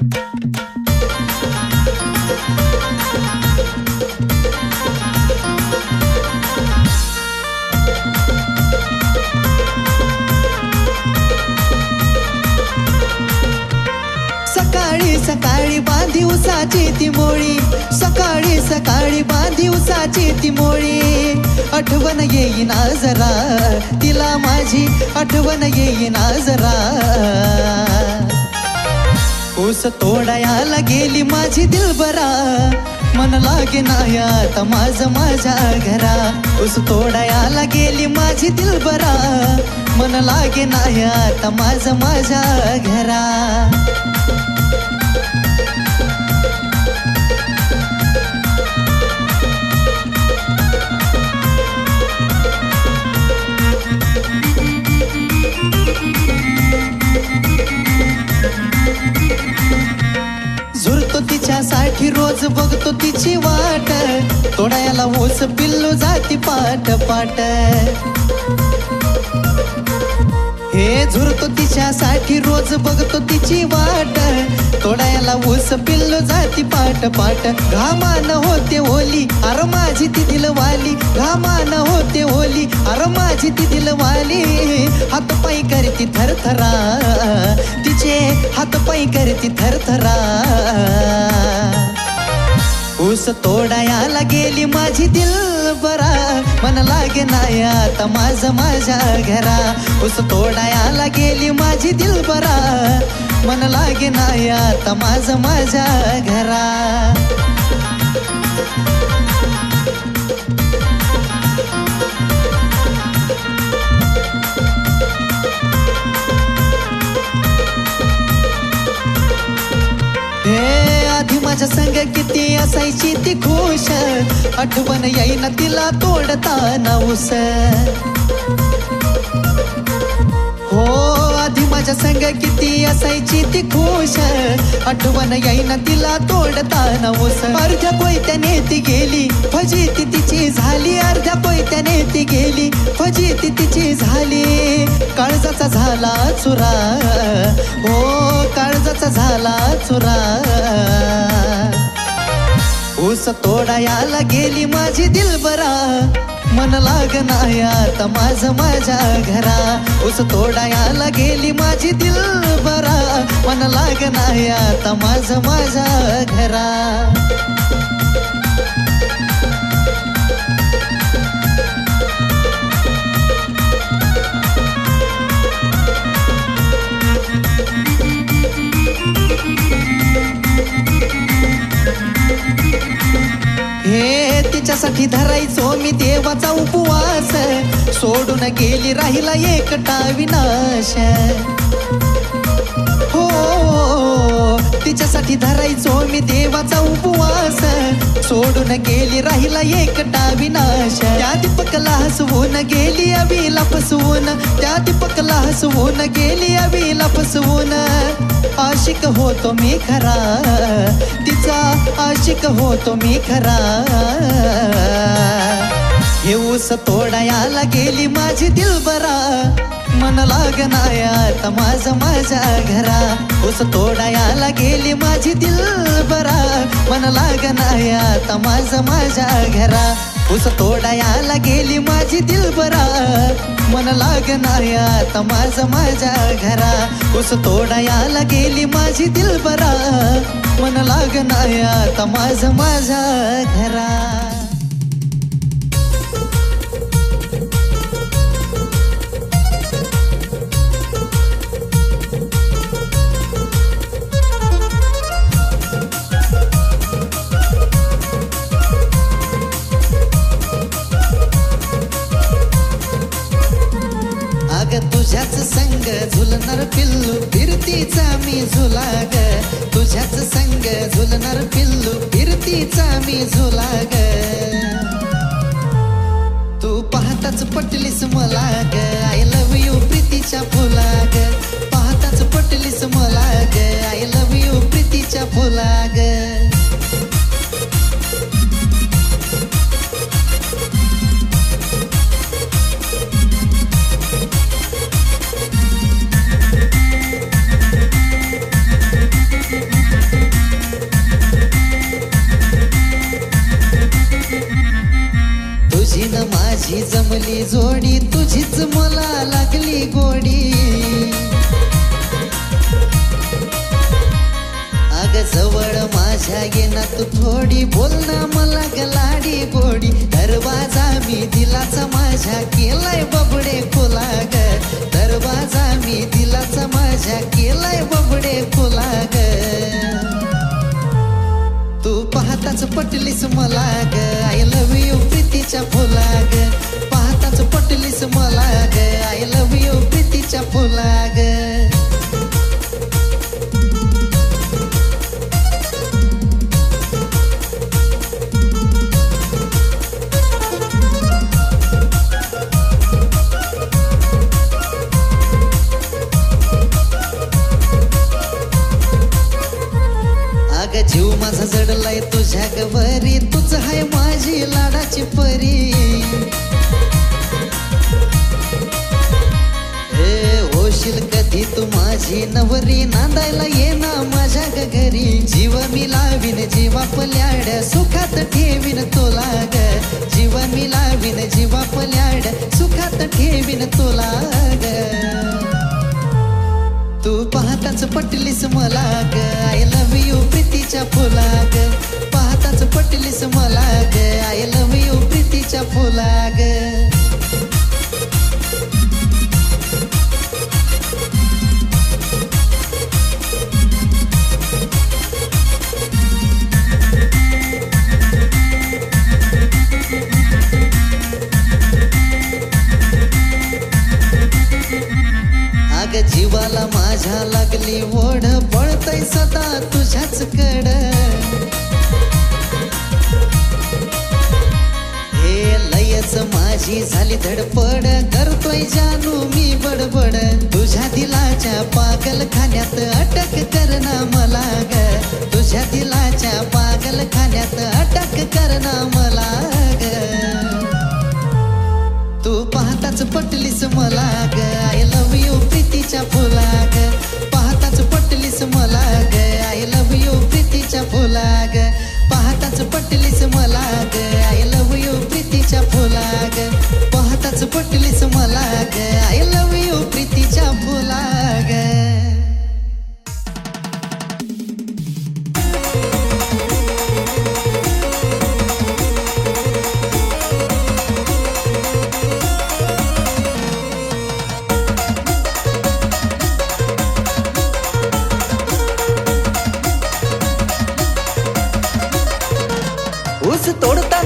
सकाळी सकाळी बांधी उसाची ती मोळी. सकाळी सकाळी बांधी उसाची ती मोळी. आठवण येईना जरा तिला माझी आठवण येईना जरा. ठोस तोडायला गेली माझी दिलबरा. मन लागे नाही आता माझ माझ्या घरा. उस तोडायला गेली माझी दिलबरा. मन लागे नाही आता माझ माझ्या घरा. तिच्यासाठी रोज बघतो तिची वाट. तोडायला ओस पिल्लू जाती पाट पाट. हे झुरतो तिच्यासाठी रोज बघतो तिची वाट. तोडायला ऊस पिल्लू जाती पाट पाट. घामान होते ओली अर माझी ती दिलवाली. घामान होते ओली अर माझी ती दिलवाली. हात पायी करती थरथरा. तिचे हात पायी करती थरथरा. ऊस तोडायाला गेली माझी दिल बरा मन लागे नाही आता माझ माझ्या घरा. ऊस तोडायाला गेली माझी दिल बरा मन लागे नाही आता माझ माझ्या घरा. माझ्या संग किती असायची ती खुश. आठवण येईना तिला तोडताना उस. हो आधी माझ्या संग किती असायची ती खुश. आठवण येईना तिला तोडताना उस. अर्ध्या कोयत्याने ती गेली फजिती तिची झाली. अर्ध्या कोयत्याने ती गेली फजिती तिची झाली. काळजाचा झाला चुरा. हो काळजाचा झाला चुरा. ऊस तोडायला गेली माझी दिलबरा. मन लाग नाही आता माझ माझ्या घरा. ऊस तोडायला गेली माझी दिलबरा. मन लाग नाही आता माझ माझ्या घरा. साठी धरायचो मी देवाचा उपवास. सोडून गेली राहिला एकटा विनाश. हो. हो, हो, हो तिच्यासाठी धरायचो मी देवाचा उपवास. सोडून गेली राहिला एकटा विनाश त्या दीपकला हसवून गेली अविला फसवून. त्या दीपकला हसवून गेली अविला फसवून. आशिक होतो मी खरा. तिचा आशिक होतो मी खरा. हे ऊस तोडायाला गेली माझी दिलबरा. मन लाग आता माझ माझ्या घरा. ऊस तोडायला गेली माझी दिलबरा. मन लाग आता माझ माझ्या घरा. ऊस तोडायला गेली माझी दिलबरा. मन लाग आता माझ माझ्या घरा. ऊस तोडायला गेली माझी दिलबरा. मन लाग आता माझ माझ्या घरा. झुला ग तुझ्याच संग झुलणार पिल्लू फिरतीचा मी झुला ग तू पाहताच पटलीस मला ग. आय लव्ह यू प्रीतीच्या फुला ग तुझीच मला लागली गोडी. अग जवळ माझ्या येना तू थोडी बोल ना मला गलाडी गोडी. दरवाजा मी दिलाचा माझ्या केलाय बबडे खोला ग दरवाजा मी दिलाचा माझ्या केलाय बबडे खोला ग तू पाहताच पटलीस मला ग. आय लव्ह यू प्रीतीच्या फुला ग मला ग. आय लव्ह यू प्रीतीच्या फुला ग अग जीव माझा जडलाय तुझ्या गवरी माझी नवरी नांदायला ये ना माझ्या ग घरी. जीव मी लावीन जीवा पल्याड सुखात ठेवीन तुला ग. जीव मी लावीन जीवा पल्याड सुखात ठेवीन तुला ग. तू पाहताच पटलीस मला ग. आय लव्ह यू प्रीतीच्या फुला ग. पाहताच पटलीस मला ग. आय लव्ह यू प्रीतीच्या फुला तुझ्या दिलाच्या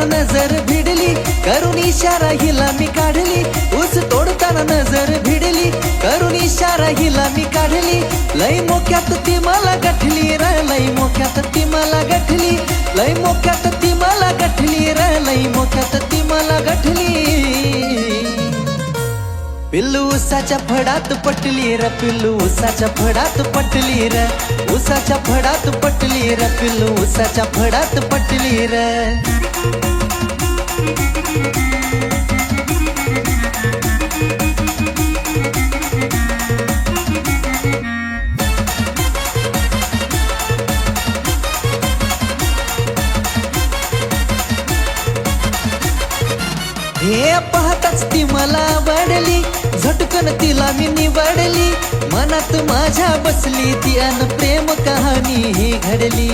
तोडताना नजर भिडली. करून इशारा हिला मी काढली. ऊस तोडताना नजर भिडली. करून इशारा हिला मी काढली. लय मोक्यात ती मला गठली र लय मोक्यात ती मला गठली. लय मोक्यात ती मला गठली र लय मोक्यात ती मला गठली. पिल्लू उसाच्या फडात पटली र पिल्लू उसाच्या फडात पटली र. उसाच्या फडात पटली र पिल्लू उसाच्या फडात पटली र. मनात माझ्या बसली ती अन प्रेम कहाणी ही घडली.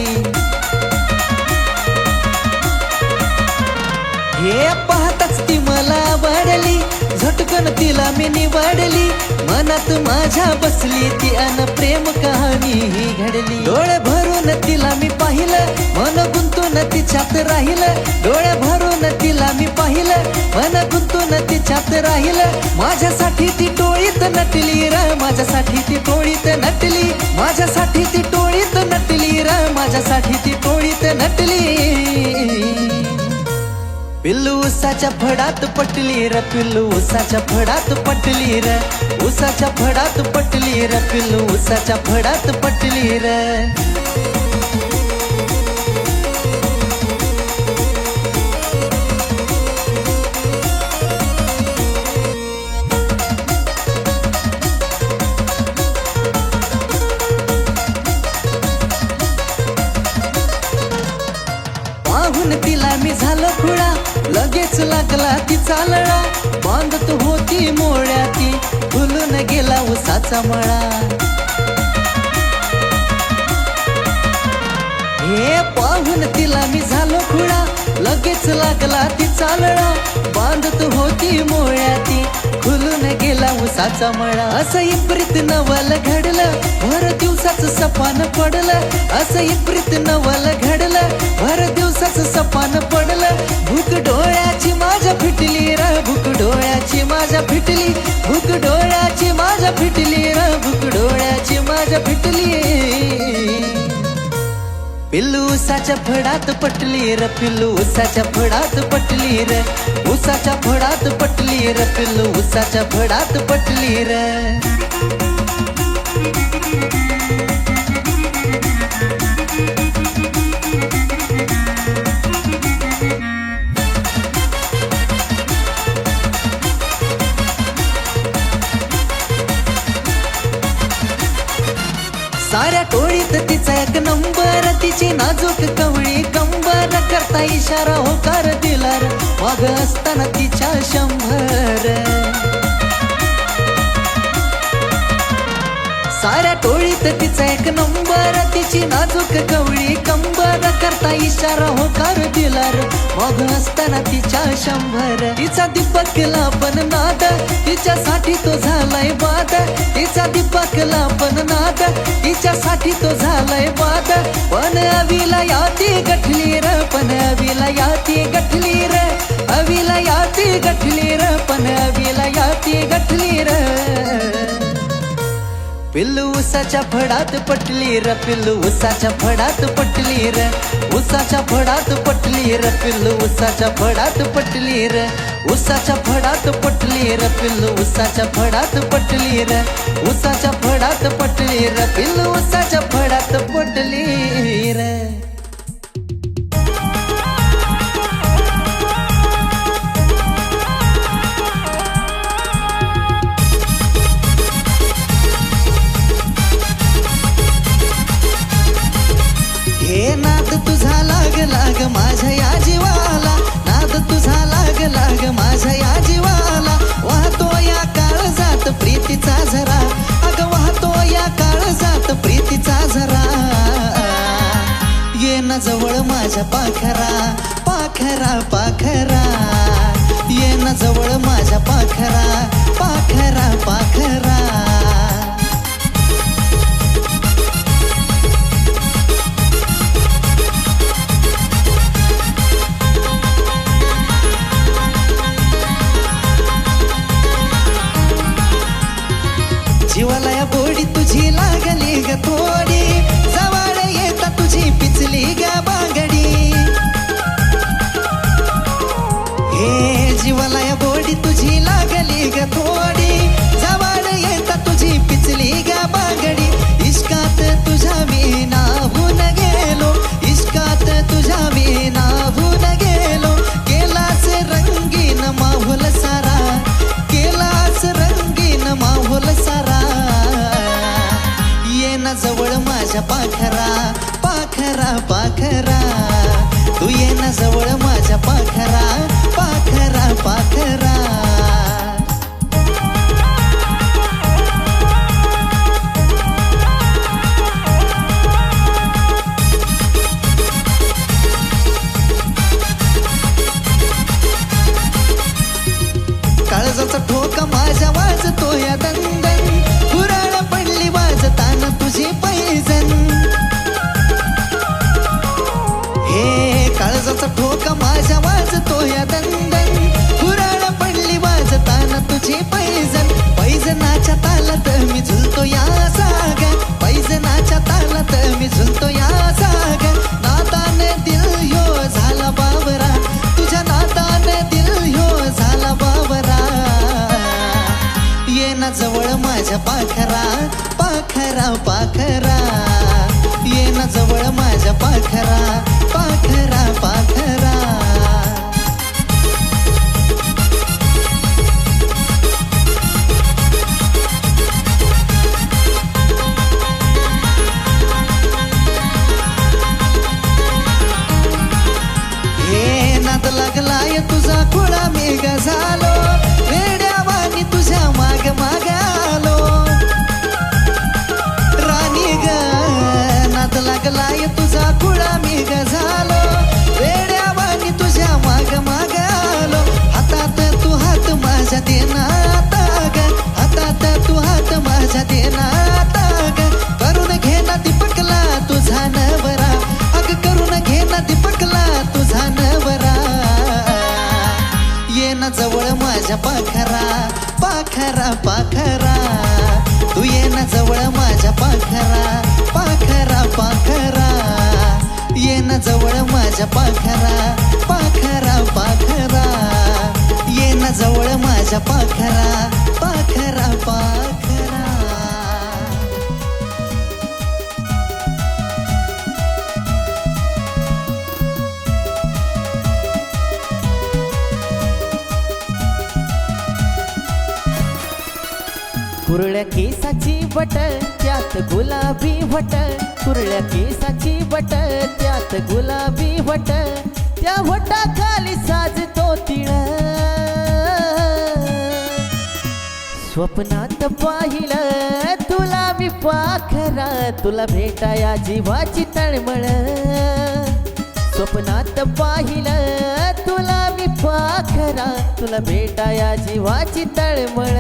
हे पाहताच ती मला आवडली झटकन तिला मी निवडली. मनात माझ्या बसली ती अन प्रेम कहाणी ही घडली. डोळे भरून तिला मी पाहिलं मन गुंतून तिच्यात राहिलं. डोळे भरून तिला मी पाहिलं मन गुंतून तिच्यात राहिलं. माझ्यासाठी ती टोळीत नटली र माझ्यासाठी ती टोळीत नटली. माझ्यासाठी ती टोळीत नटली र माझ्यासाठी ती टोळीत नटली. पिल्लू उसाच्या फडात पटली र पिल्लू उसाच्या फडात पटली र. उसाच्या फडात पटली र पिल्लू उसाच्या फडात पटली र. चालळा बांधत होती मोळ्याती फुलून गेला उसाचा मळा. हे पाहून तिला मी झालो खुळा लगेच लागला ती चालळा बांधत होती मोळ्याती खुलून गेला उसाचा मळा. असं इप्रित नवल घडलं भर दिवसाचं सपान पडलं. असं इप्रित नवल घडलं भर दिवसाचं सपान पडलं. उसाच्या फडात पटली र पिल्लू उसाच्या फडात पटली र. उसाच्या फडात पटली र पिल्लू उसाच्या फडात पटली र. साऱ्या टोळीत तिचा एक नंबर. तिची नाजूक कवळी कंबर. करता इशारा होकार दिला र असताना तिच्या शंभर. साऱ्या टोळीत तिचा एक नंबर तिची नाजूक कवळी कंबर. करता इशारा होकार दिला र मग असताना तिच्या शंभर. तिचा दिपकला पण नाद तिच्यासाठी तो झालाय बाद तिचा दिपकला पण नाद तिच्यासाठी तो झालाय बाद पण अविला याती गठली र पण अविला याती गठली र. अविला याती गठली र पण पिल्लू उसाच्या फडात पटली र पिल्लू उसाच्या फडात पटली र उसाच्या फडात पटली र पिल्लू उसाच्या फडात पटली र उसाच्या फडात पटली र पिल्लू उसाच्या फडात पटली र उसाच्या फडात पटली र पिल्लू उसाच्या फडात पटली र. पाखरा पाखरा पाखरा. ये ना जवळ माझ्या पाखरा पाखरा पाखरा. पाखरा पाखरा पाखरा पाखरा. पाखरा पाखरा तू ये ना जवळ माझ्या पाखरा पाखरा पाखरा. ये ना जवळ माझ्या पाखरा पाखरा पाखरा. ये ना जवळ माझ्या पाखरा. कुरळ्या केसाची बट त्यात गुलाबी वट. कुरळ्या केसाची बट त्यात गुलाबी वट. त्या वटाखाली साजतो तिळ. स्वप्नात पाहिलं तुला मी पाखरा तुला भेटाया जीवाची तळमळ. स्वप्नात पाहिलं तुला मी पाखरा तुला भेटाया जीवाची तळमळ.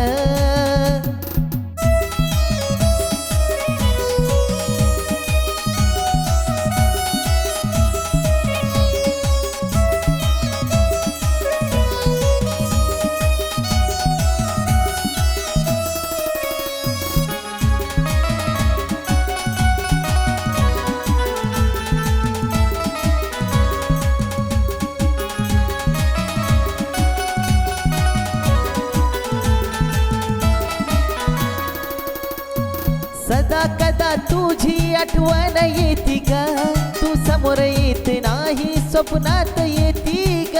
तुझी आठवण येती ग. तू समोर येत नाही, स्वप्नात येती ग.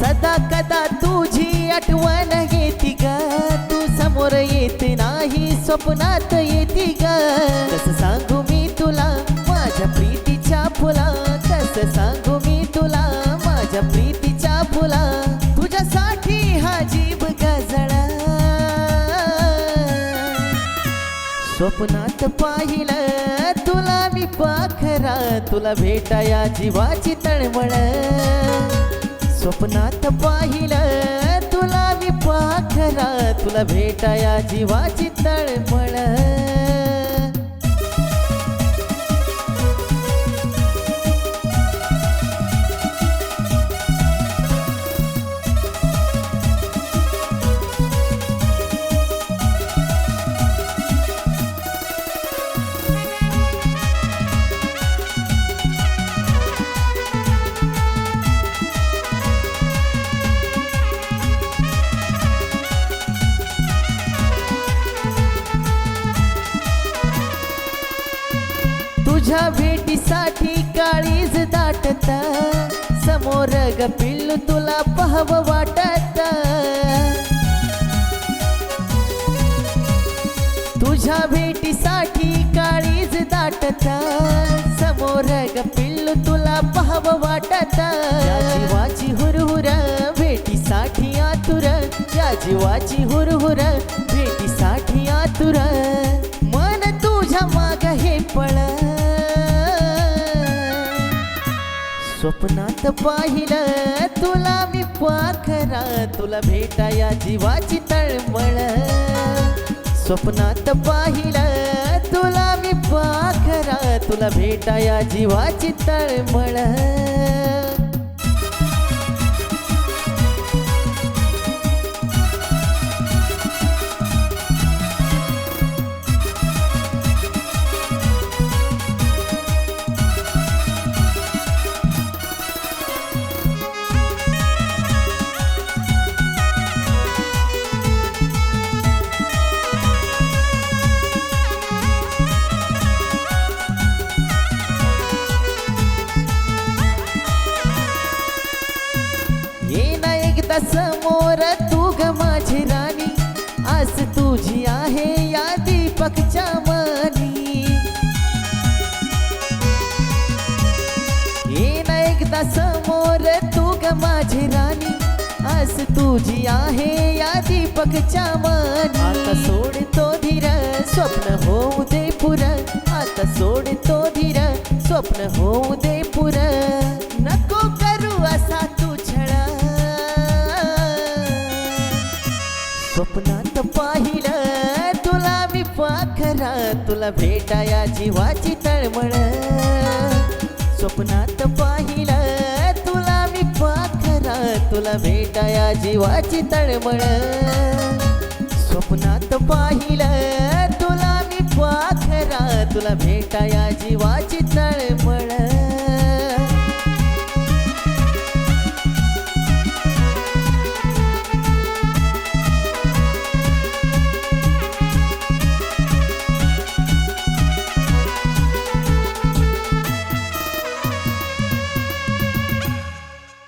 सदा कदा तुझी आठवण येती ग. तू समोर येत नाही, स्वप्नात येती ग. कस सांगू मी तुला, माझ्या प्रीतीच्या फुला. कस सांगू मी तुला, माझ्या प्रीतीच्या स्वप्नात पाहिलं तुला मी पाखरा तुला भेटाया जीवाची तळमळ. स्वप्नात पाहिलं तुला मी पाखरा तुला भेटाया जीवाची तळमळ. तुझ्या भेटीसाठी काळीज दाटत. समोर ग पिल्लू तुला पहव वाटत. तुझ्या भेटीसाठी काळीज दाटत. समोर ग पिल्लू तुला पहव वाटत. जीवाची हुरहुर भेटीसाठी आतुर. या जीवाची हुरहुर भेटीसाठी आतुर. मन तुझ्या माग हे पळ. स्वप्नात पाहिलं तुला मी पाखरा तुला भेटाया जीवाची तळमळ. स्वप्नात पाहिलं तुला मी पाखरा तुला भेटाया जीवाची तळमळ. ग माझी राणी अस तुझी आहे या दीपकच्या मनी. आता सोडतो धीर स्वप्न होऊ दे पुर. आता सोडतो धीर स्वप्न होऊ दे पुर. नको करू असा तू छळा. स्वप्नात पाहिलं तुला मी पाखरा. तुला भेटाया जीवाची तळमळ. स्वप्नात पाहिलं तुला भेटाया जीवाची तळमळ. स्वप्नात पाहिलं तुला मी पाखरा. तुला भेटाया जीवाची